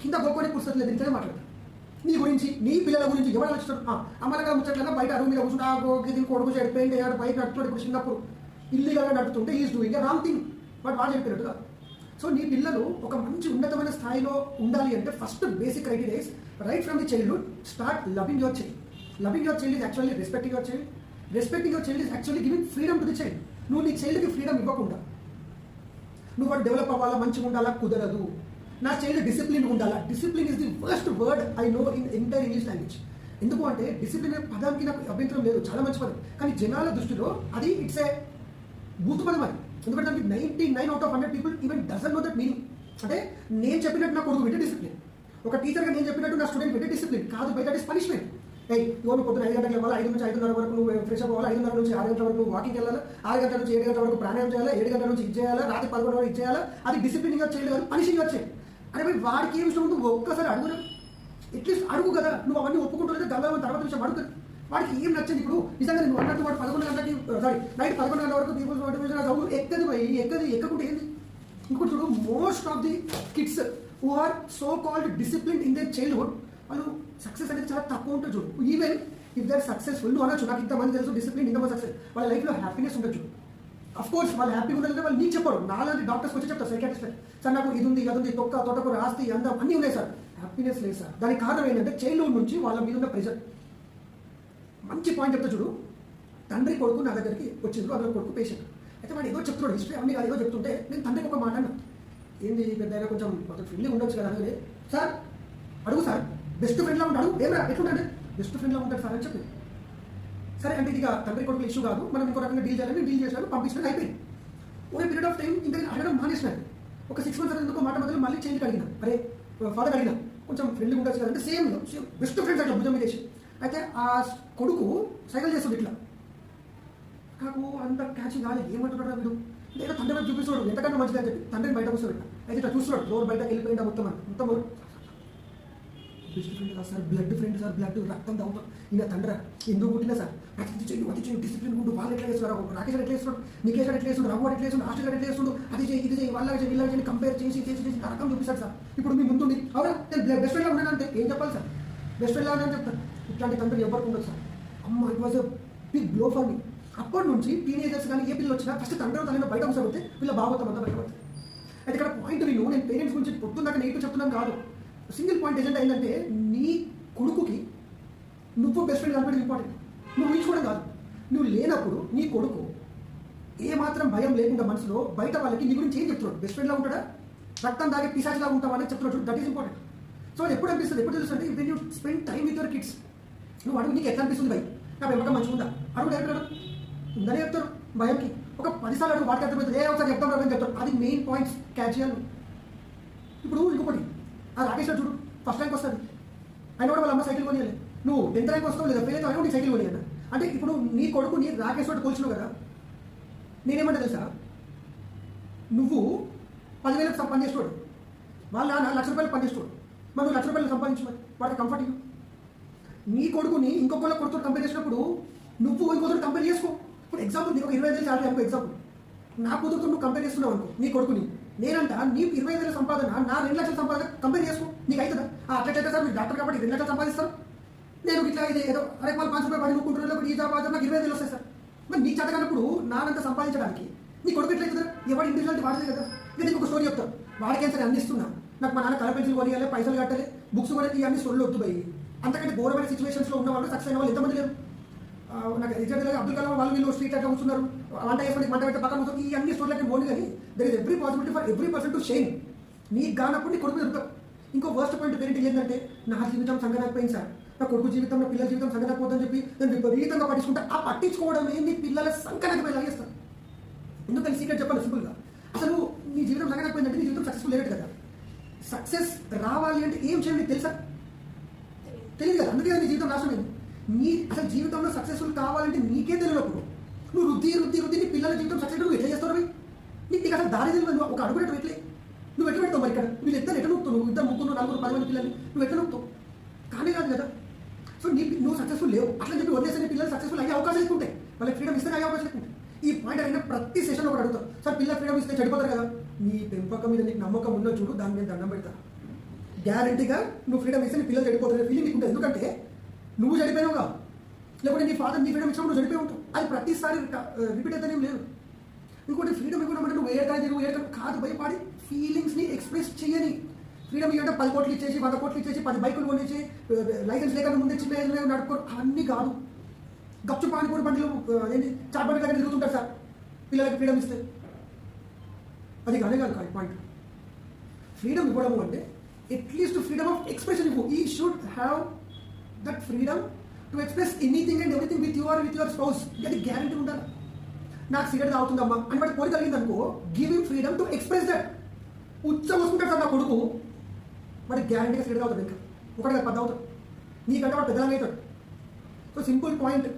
కింద గొప్పని పుస్తకం లేదు ఇంతనే మాట్లాడతారు నీ గురించి నీ పిల్లల గురించి ఎవరు ఆలోచిస్తారు? అమ్మలగా ముచ్చట్లన్నా బయట అరువు మీద కూర్చుంటే ఆ గో- కొడుకు చెడిపోయింది ఆడు బయట నడుపుతాడు ఇప్పుడు సింగపూర్. ఇల్లీగల్గా నడుపుతుంటే is doing wrong thing but వాళ్ళు చెప్పినట్టుగా సో నీ పిల్లలు ఒక మంచి ఉన్నతమైన స్థాయిలో ఉండాలి అంటే first basic criteria is right from the childhood start loving your child loving your child is actually respecting your child respecting your child is actually giving freedom to the child నువ్వు నీ చైల్డ్కి ఫ్రీడమ్ ఇవ్వకుండా. నువ్వు వాడు develop అవ్వాలా మంచిగా ఉండాలా కుదరదు. నా చైల్డ్ డిసిప్లిన్ ఉండాలా? Discipline is the first word I know in entire English language ఎందుకు అంటే డిసిప్లిన్ అనే పదానికి నాకు అభ్యంతరం లేదు చాలా మంచి పదం. కానీ జనాల దృష్టిలో అది ఇట్స్ ఏ బూత్ పదం అది. ఎందుకంటే దానికి ninety nine out of hundred people even doesn't know that meaning అంటే నేను చెప్పినట్టు నా కొడుకు వింటే డిసిప్లిన్ ఒక టీచర్గా నేను చెప్పినట్టు నా స్టూడెంట్ వింటే డిసిప్లిన్ కాదు బయట ఇస్ పనిష్మెంట్ ఏయ్ ఇవ్వ నువ్వు పొద్దున ఐదు గంటలకు వెళ్ళాలి ఐదు నుంచి ఐదున్నర వరకు నువ్వు ఫ్రెష్ అవ్వాలి ఐదున్నర నుంచి ఆరు గంటల వరకు వాకింగ్ వెళ్ళాలి ఆరు గంటల నుంచి ఏడు గంటల వరకు ప్రాణాయం చేయాలి ఏడు గంటల నుంచి ఇచ్చేయాలి రాత్రి పదకొండు వరకు ఇది అది డిసిప్లిన్గా చేయలేదు కాదు పనిషింగ్ వచ్చే అంటే మరి వాడికి ఏం ఇష్టం ఉందో ఒక్కసారి అడుగురా. ఎట్లీస్ట్ అడుగు కదా. నువ్వు అవన్నీ ఒప్పుకుంటుంటే గంగా తర్వాత విషయం అడుగుతుంది వాడికి ఏం నచ్చింది ఇప్పుడు నిజంగా నువ్వు అన్నట్టు వాడు పదకొండు గంటలకి సారీ నైట్ పదకొండు గంటల వరకు పీపుల్స్ మోటివేషన్ చదువు ఎక్కది పోయి ఎక్కది ఎక్కకుంటే ఏంది? ఇంకోటి చూడు most of the kids who are so called discipline in their childhood వాళ్ళు సక్సెస్ అనేది చాలా తక్కువ ఉంటుంది చూడు. ఈవెన్ ఇఫ్ దర్ సక్సెస్ఫుల్ నువ్వు అనొచ్చు నాకు ఇంతమంది తెలుసు డిసిప్లిన్ ఇంతమంది సక్సెస్ వాళ్ళ లైఫ్లో హ్యాపీనెస్ ఉండొచ్చు అఫ్ కోర్స్ వాళ్ళు హ్యాపీగా ఉండాలంటే వాళ్ళు నీకు చెప్పరు. నాలాంటి డాక్టర్స్ వచ్చి చెప్తారు సైకాట్రిస్ట్ సార్ నాకు ఇది ఉంది అది ఉంది తొక్క తోటకూర ఆస్తి అందం అన్నీ ఉన్నాయి సార్. హ్యాపీనెస్ లేదు సార్. దానికి కారణం ఏంటంటే చైల్డ్హుడ్ నుంచి వాళ్ళ మీద ఉన్న ప్రెషర్ మంచి పాయింట్ చెప్తా చూడు. తండ్రి కొడుకు నా దగ్గరికి వచ్చిండ్రు అందులో కొడుకు పేషెంట్. అయితే వాడు ఏదో చెప్తున్నాడు హిస్టరీ అన్ని కాదు ఏదో చెప్తుంటే నేను తండ్రికి ఒక మాట అన్నా. ఏంది పెద్ద అయినా కొంచెం కొంచెం ఫ్రెండ్లీ ఉండొచ్చు కదా అని సార్ అడుగు సార్ బెస్ట్ ఫ్రెండ్లా ఉంటాడు ఏమరా ఎట్లుంటాడు? బెస్ట్ ఫ్రెండ్లా ఉంటాడు సార్ అని చెప్పి. సరే అంటే ఇది ఇక తండ్రి కొడుకు ఇష్యూ కాదు మనం ఇంకో రకంగా డీల్ చేయాలని డీల్ చేసాను పంపించడం అయిపోయింది. ఒక పీరియడ్ ఆఫ్ టైం ఇంకా అడగడం మానేసినాడు. ఒక సిక్స్ మంత్స్ ఎందుకో మాట బదులు మళ్ళీ చేంజ్ అడిగిన అరే ఫాదర్ అడిగిన కొంచెం ఫ్రెండ్లీ ఉండొచ్చు కదంటే సేమ్ బెస్ట్ ఫ్రెండ్స్ అట్లా భుజం చేసి అయితే ఆ కొడుకు సైకిల్ చేస్తుంది ఇట్లా. నాకు అంత క్యాచింగ్ కాలేదు ఏమంటున్నాడు వీడు. లేదా తండ్రి వైపు చూపిస్తున్నాడు ఎంతకన్నా మంచిది అని చెప్పి తండ్రిని బయట వస్తాడు అయితే ఇట్లా చూస్తున్నాడు డోర్ బయట వెళ్ళిపోయిందా మొత్తం అని. మొత్తం బెస్ట్ ఫ్రెండ్ కాదు sir blood friend sir blood రక్తం దావుతాం ఈయన తండ్రి ఎందుకు పుట్టినా సార్? ప్రతి చెయ్యి అది చెయ్యి డిసిప్లిన్ ఉండు వాళ్ళు ఎట్లా చేస్తున్నారు? రాకేష్ గారు ఎట్లా చేస్తున్నాడు? నికేష్ గారు ఎట్లా చేస్తున్నాడు? రఘు ఎట్లా చేస్తున్నాడు? ఆస్ట్రేలియా ఎట్లా చేస్తున్నాడు? అది చేయి ఇది చేయి వాళ్ళ చేయి వీళ్ళ చేయి కంపేర్ చేసి చేసి చేసి రకం చూపిస్తాడు సార్. ఇప్పుడు మీ ముందుండి. అవునా? నేను బెస్ట్ ఫ్రెండ్గా ఉన్నానంటే ఏం చెప్పాలి సార్? బెస్ట్ ఫ్రెండ్ ఉన్నానని చెప్తాను. ఇట్లాంటి తండ్రి ఎవరికి ఉండదు సార్. అమ్మ it was big blow for me అప్పటి నుంచి టీనేజర్స్ కానీ ఏ పిల్లలు వచ్చినా ఫస్ట్ తండ్రి తల్లిని బయట ఉంచబడితే వీళ్ళ భాగవతం అంతా బయటపడుతుంది. అయితే ఇక్కడ పాయింట్ విను నేను పేరెంట్స్ గురించి పొద్దున్నాక నెగిటివ్ చెప్తున్నాను కాదు. సింగిల్ పాయింట్ ఏజెంట్ ఏంటంటే నీ కొడుకుకి నువ్వు బెస్ట్ ఫ్రెండ్ కనపడేది ఇంపార్టెంట్ నువ్వు ఊహించుకోవడం కాదు. నువ్వు లేనప్పుడు నీ కొడుకు ఏ మాత్రం భయం లేకుండా మనసులో బయట వాళ్ళకి నీ గురించి ఏం చెప్తున్నాడు? బెస్ట్ ఫ్రెండ్లా ఉంటాడా? రక్తం దాగి పిశాచిలా ఉంటామని చెప్తున్నాడు దట్ ఈస్ ఇంపార్టెంట్ సో అది ఎప్పుడు అనిపిస్తుంది? ఎప్పుడు తెలుస్తుంది? When you spend time with your kids నువ్వు అడుగు నీకు ఎట్లా అనిపిస్తుంది భయ్? నా పెంపకం మంచిగా ఉందా అడుగు డైరెక్ట్ అడుగు. ఉందని చెప్తారు భయంకి. ఒక పదిసార్లు అడుగు వాటికి అర్థమవుతుంది ఏ ఒకసారి చెప్తాం రమ్మని చెప్తారు. అది మెయిన్ పాయింట్స్ క్యాచ్ చేయాలి ఇప్పుడు ఇంకొకటి. ఆ రాకేష్ చూడు. ఫస్ట్ ర్యాంక్ వస్తుంది. ఆయన కూడా వాళ్ళ అమ్మ సైకిల్ కొనియాలి. నువ్వు టెన్త్ ర్యాంక్ వస్తావు లేదా ఫెయిల్ అయితే ఆయన సైకిల్ కొనియాలి అంటే ఇప్పుడు నీ కొడుకు నీ రాకేష్ తోటి కోల్చినావు కదా. నేనేమంటే తెలుసా? నువ్వు పదివేలకు సంపాదించేసుకోడు. వాళ్ళ నాన్న లక్ష రూపాయలు పనిచేసుకోడు. మరి నువ్వు లక్ష రూపాయలు సంపాదించు మరి. వాడికి కంఫర్ట్ ఇవ్వు నీ కొడుకుని ఇంకొకళ్ళ కొడుకుతో కంపేర్ చేసినప్పుడు నువ్వు ఇంకొకరు కంపేర్ చేసుకో. ఇప్పుడు ఎగ్జాంపుల్ నీకు ఇరవై ఐదు శాలరీ అనుకో ఎగ్జాంపుల్ నా కూతురుతో నువ్వు కంపేర్ చేస్తున్నావు అనుకో నీ కొడుకుని. నేనంట నీ ఇరవై ఐదు సంపాదన నా రెండు లక్షల సంపాదన కంపేర్ చేసుకో. నీకు అవుతుందా? ఆ అట్లయితే సార్ మీరు డాక్టర్ కాబట్టి రెండు లక్షలు సంపాదిస్తారు. నేను ఇట్లా ఇది ఏదో అరే వాళ్ళు పాంచ్ రూపాయలు పడి నుక్కుంటున్నారు ఈ జాబ్ నాకు ఇరవై ఐదు వస్తాయి సార్. మరి నీ చదవనప్పుడు నానంత సంపాదించడానికి నీ కొడుకు ఎట్లయితే కదా ఎవరి ఇండివిజువాలిటీ వాడితే కదా. నేను నీకు ఒక స్టోరీ చెప్తాను వాడికి సరే అందిస్తున్నా నాకు మా నాన్న కలర్ కొనియాలి పైసలు కట్టాలి బుక్స్ కూడా ఇవన్నీ సొల్లు వద్దు పోయి అంతకంటే ఘోరమైన సిచ్యువేషన్స్లో ఉన్న వాళ్ళు సక్సెస్ అయిన వాళ్ళు ఎంతమంది లేరు? నాకు రిజల్ట్ అబ్దుల్ కలాం వాళ్ళు వీళ్ళు స్ట్రీట్ అట్లా కూర్చున్నారు. వంట చేసుకుని మంట పెట్టే పక్కన కూర్చొని ఈ అన్ని స్టోర్లకి పోను కానీ there is every possibility for every person to shame నీకు కానప్పుడు నీ కొడుకు దొరుకుతావు ఇంకో వర్స్ట్ పాయింట్ పేరెంటింగ్ ఏంటంటే నా జీవితం సంగనకపోయింది సార్. నా కొడుకు జీవితం నా పిల్లల జీవితం సంగనకపోతుందని చెప్పి నేను విపరీతంగా పట్టించుకుంటా. ఆ పట్టించుకోవడమే నీ పిల్లల సంకనకపోయి లాగేస్తాను ఎందుకని సీక్రెట్ చెప్పాలి సింపుల్గా అసలు నీ జీవితం సంగనకపోయిందంటే నీ జీవితం సక్సెస్ఫుల్ లేదు కదా. సక్సెస్ రావాలి అంటే ఏం చేయాలి తెలుసా? తెలియదు కదా. అందుకే నీ జీవితం నాశనమైంది నీ అసలు జీవితంలో సక్సెస్ఫుల్ కావాలంటే నీకే తెలియనప్పుడు నువ్వు రుద్ది రుద్ది రుద్ది నీ పిల్లల జీవితం సక్సెస్ నువ్వు ఎట్లా చేస్తావు నీకు నీకు అసలు దారి తెలియదు నువ్వు ఒక అడుగు పెట్టడం ఎట్లే? నువ్వు ఎట్లా పెడతావు మరి ఇక్కడ? వీళ్ళు ఎట్లా ఎట్లా నొక్కుతావు నువ్వు ఇద్దరు ముగ్గురు నలుగురు పది మంది పిల్లలు నువ్వు ఎట్లా నొక్కుతావు కానీ కాదు కదా. సో నీ నువ్వు సక్సెస్ఫుల్ లేవు. అట్లా చెప్పి వదిలేసిన పిల్లలు సక్సెస్ఫుల్ అయ్యే అవకాశం ఎక్కువ ఉంటాయి. వాళ్ళకి ఫ్రీడమ్ ఇస్తే అయ్యే అవకాశం ఎక్కువ ఈ పాయింట్ అయినా ప్రతి సెషన్ ఒకటి అడుగుతారు సార్ పిల్లల ఫ్రీడమ్ ఇస్తే చెడిపోతారు కదా. నీ పెంపకం మీద నీకు నమ్మకం ఉందో చూడు దాని మీద దండం పెడతా. గ్యారంటీగా నువ్వు ఫ్రీడమ్ ఇస్తే నీ పిల్లలు చెడిపోతారు ఫీలింగ్ నీకు ఉంటుంది. ఎందుకంటే నువ్వు చెడిపోయావుగా లేకపోతే నీ ఫాదర్ నీ ఫ్రీడమ్ ఇచ్చినప్పుడు నువ్వు చనిపోయి ఉంటావు. అది ప్రతిసారి రిపీట్ అయితే ఏం లేదు. ఇంకోటి ఫ్రీడమ్ ఇవ్వడం నువ్వు ఏడకాయ నువ్వు ఏడక కాదు భయపడి ఫీలింగ్స్ని ఎక్స్ప్రెస్ చేయని. ఫ్రీడమ్ ఇవ్వడం పది కోట్లు ఇచ్చేసి వంద కోట్లు ఇచ్చేసి పది బైకులు కొనిచ్చి లైసెన్స్ లేకుండా ముందే చిన్న ఏజ్లో నడుపుకోరు. అన్నీ కాదు. గప్చు పానిపూరి బండ్లు ఏంటి చాట్ బండి దగ్గర తిరుగుతుంటారు సార్. పిల్లలకి ఫ్రీడమ్ ఇస్తే. అది కానే కాదు కాదు పాయింట్ ఫ్రీడమ్ ఇవ్వడం అంటే అట్లీస్ట్ ఫ్రీడమ్ ఆఫ్ ఎక్స్ప్రెషన్ ఇవ్వు he should have that freedom to express anything and everything with your with your spouse అది గ్యారంటీ ఉండాలి. నాకు సిగరెట్ తాగుతుందమ్మా అని వాటి కోరిక కలిగింది అనుకో give him freedom to express that ఉత్సవం వస్తుంటాడు సార్ నా కొడుకు. వాడికి గ్యారంటీగా సిగరెట్ తాగుతాడు ఇంకా. ఒకటి కదా పెద్ద అవుతాడు నీకంటే వాడు పెద్దలంగా అవుతాడు. సో సింపుల్ పాయింట్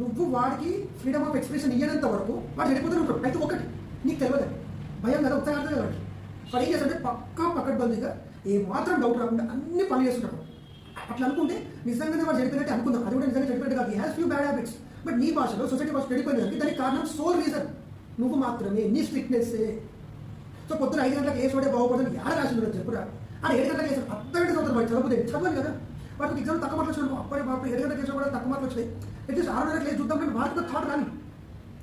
నువ్వు వాడికి ఫ్రీడమ్ ఆఫ్ ఎక్స్ప్రెషన్ ఇయ్యనంత వరకు వాడు చెడిపోతూనే ఉంటాడు. అయితే ఒకటి నీకు తెలియదు. భయం కదా ఉత్సాహం కదా వాడికి. వాడు ఏం చేస్తాడంటే పక్కా పక్కడ్బందీగా ఏ మాత్రం డౌట్ రాకుండా అన్ని పనులు చేస్తుంటారు అట్లా అనుకుంటే నిజంగానే వాడు చెడిపోయినట్టు అనుకుందాం. అది కూడా నిజంగా చెడిపోయినట్టు కాదు. Has few bad habits but నీ భాషలో సొసైటీ భాష చెడిపోయినదానికి దానికి కారణం సోల్ రీజన్ నువ్వు మాత్రమే నీ స్ట్రిక్ట్నెస్ సో పొద్దున ఐదు గంటలకు ఏ చోటే బాగుపడుతుంది యాడ రాసి ఉండదు చెప్పురా. ఆ ఏడు గంటలకు వేసాడు అర్ధ గంట చదువుతారు వాడు చదువుతుంది చదవాలి కదా? వాడికి ఎగ్జామ్ తక్కువ మార్కులు వచ్చినాడు అప్పటి బాబు ఏడు గంటలకు వేసిన కూడా తక్కువ మార్కులు వచ్చినాయి. అట్లీస్ట్ ఆరు గంటలకు వేసి చూద్దాం కానీ వాడికి థాట్ రాని.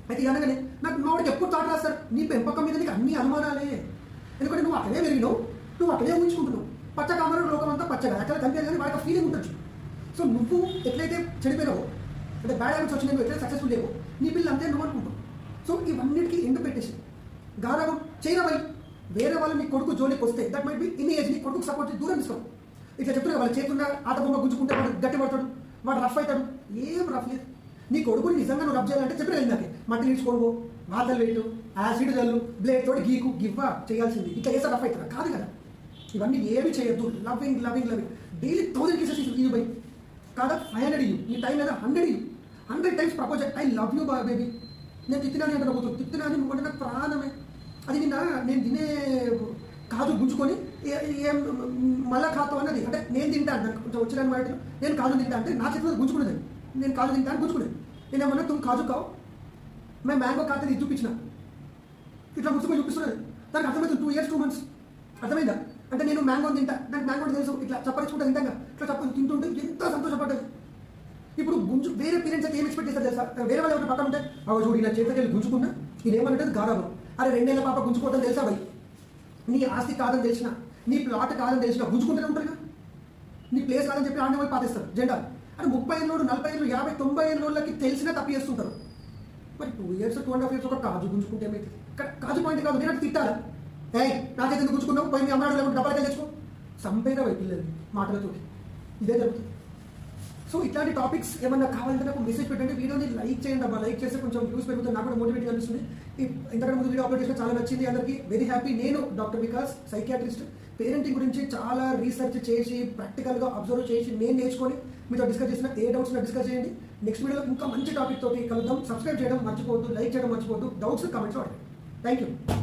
అయితే అనగానే నాకు మా వాడికి ఎప్పుడు థాట్ రాస్తారు? నీ పెంపకం మీద నీకు అన్ని అనుమానాలే. ఎందుకంటే నువ్వు అక్కడే పెరిగినావు. నువ్వు అక్కడే ఊహించుకుంటున్నావు. పచ్చ కామరు లోకం అంతా పచ్చగా. అక్కడ కనిపించదు కానీ వాడికి ఫీలింగ్ ఉండొచ్చు సో నువ్వు ఎట్లయితే చెడిపోయినావో అంటే బ్యాడ్ హ్యాబిట్స్ వచ్చినాయి నువ్వు ఎట్లయితే సక్సెస్ఫుల్ లేవో నీ పిల్లలు అంతే నువ్వు అనుకుంటావు సో ఇవన్నిటికీ ఎండు పెట్టేసి గారాబం చేయనవై వేరే వాళ్ళు నీ కొడుకు జోలికి వస్తే that might be in age నీ కొడుకు సపోర్ట్ చేసి దూరం తీసుకో. ఇట్లా చెప్తున్నా వాళ్ళు చేతున్న ఆట బొమ్మ గుంజుకుంటే వాడు గట్టి పడతాడు వాడు రఫ్ అవుతాడు. ఏం రఫ్ లేదు. నీ కొడుకుని నిజంగా నువ్వు రఫ్ చేయాలంటే చెప్పిన ఇందాకే మట్టి తీసుకోడు వాతలు వేయటు యాసిడ్ జల్లు బ్లేడ్ తోటి గీకు గివ్వా చేయాల్సింది. ఇట్లా చేస్తే రఫ్ అవుతారా కాదు కదా. ఇవన్నీ ఏమి చేయొద్దు. Loving loving loving daily thousand kisses ఇవ్వు బై కాదా? ఫైవ్ హండ్రెడ్ ఇవ్వు నీ టైం లేదా హండ్రెడ్ ఇవ్వు hundred times propose I love you బా బేబీ నేను తిట్టినాను అంటే పోతుంది తిట్టినాను నువ్వు నాకు ప్రాణమే. అది నిన్న నేను తినే కాదు గుంజుకొని ఏం మళ్ళా ఖాతా అన్నది. అంటే నేను తింటాను నాకు కొంచెం వచ్చిన మాట నేను కాదు తింటా అంటే నా చేతిలో గుంజుకునేది నేను కాదు తింటాను గుంజుకునేది నేను ఏమన్నా తుమ్ కాజు కావు? మేము మ్యాంగో ఖాతా ఇది చూపించిన. ఇట్లా ముసుకొని చూపిస్తున్నది. దానికి అర్థమవుతుంది టూ ఇయర్స్ టూ మంత్స్ అర్థమైందా? అంటే నేను మ్యాంగో తింటా. నాకు మ్యాంగో తెలుసు. ఇట్లా చప్పరించుకుంటా తింటాగా ఇట్లా చప్పని తింటుంటే ఎంత సంతోషపడ్డది. ఇప్పుడు గుంజు వేరే పేరెంట్స్ అయితే ఏం ఎక్స్పెక్ట్ చేస్తారు తెలుసా? వేరే వాళ్ళు ఎవరు పక్కన ఉంటే అవ చూడు ఇలా చేతికి వెళ్ళి గుంజుకున్నా ఇది ఏమంటుంది గారాబం. అరే రెండేళ్ళ పాప గుంజుకోవడం తెలుసా భయ్? నీ ఆస్తి కాదని తెలిసిన నీ ప్లాట్ కాదని తెలిసిన గుంజుకుంటూనే ఉంటారుగా నీ ప్లేస్ కాదని చెప్పి ఆడిన పోయి పాతిస్తారు. జెండా. అంటే ముప్పై ఏళ్ళు నలభై ఏళ్ళు యాభై తొంభై ఏళ్ళకి తెలిసినా తప్పు చేస్తుంటారు మరి two years two and half years ఒక కాజు గుంజుకుంటే ఏమైతే కాజు పాయింట్ కాదు. నేను తిట్టాలి? ఏయ్ నాకైతే ఎందుకు గుంజుకున్నావు పోయి మీ అమ్మాడు లేకుండా డబ్బులకి తెచ్చుకో? సంపేరా పిల్లలు మాటలతో ఇదే జరుగుతుంది. సో ఇట్లాంటి టాపిక్స్ ఏమన్నా కావాలంటే నాకు మెసేజ్ పెట్టండి. వీడియోని లైక్ చేయండి అబ్బా. లైక్ చేస్తే కొంచెం వ్యూస్ పెరుగుతుంది. నాకు కూడా మోటివేట్ అనిపిస్తుంది ఇంతకంటే ముందు వీడియో అప్లోడ్ చేసిన చాలా నచ్చింది అందరికీ. వెరీ హ్యాపీ నేను డాక్టర్ వికాస్ సైకియాట్రిస్ట్ పేరెంటింగ్ గురించి చాలా రీసెర్చ్ చేసి ప్రాక్టికల్గా అబ్జర్వ్ చేసి నేను నేర్చుకొని మీతో డిస్కస్ చేసిన ఏ డౌట్స్ డిస్కస్ చేయండి. నెక్స్ట్ వీడియోలో ఇంకా మంచి టాపిక్ తోటి కలుద్దాం. సబ్స్క్రైబ్ చేయడం మర్చిపోవద్దు. లైక్ చేయడం మర్చిపోవద్దు. డౌట్స్ కమెంట్స్ అడగండి థ్యాంక్ యూ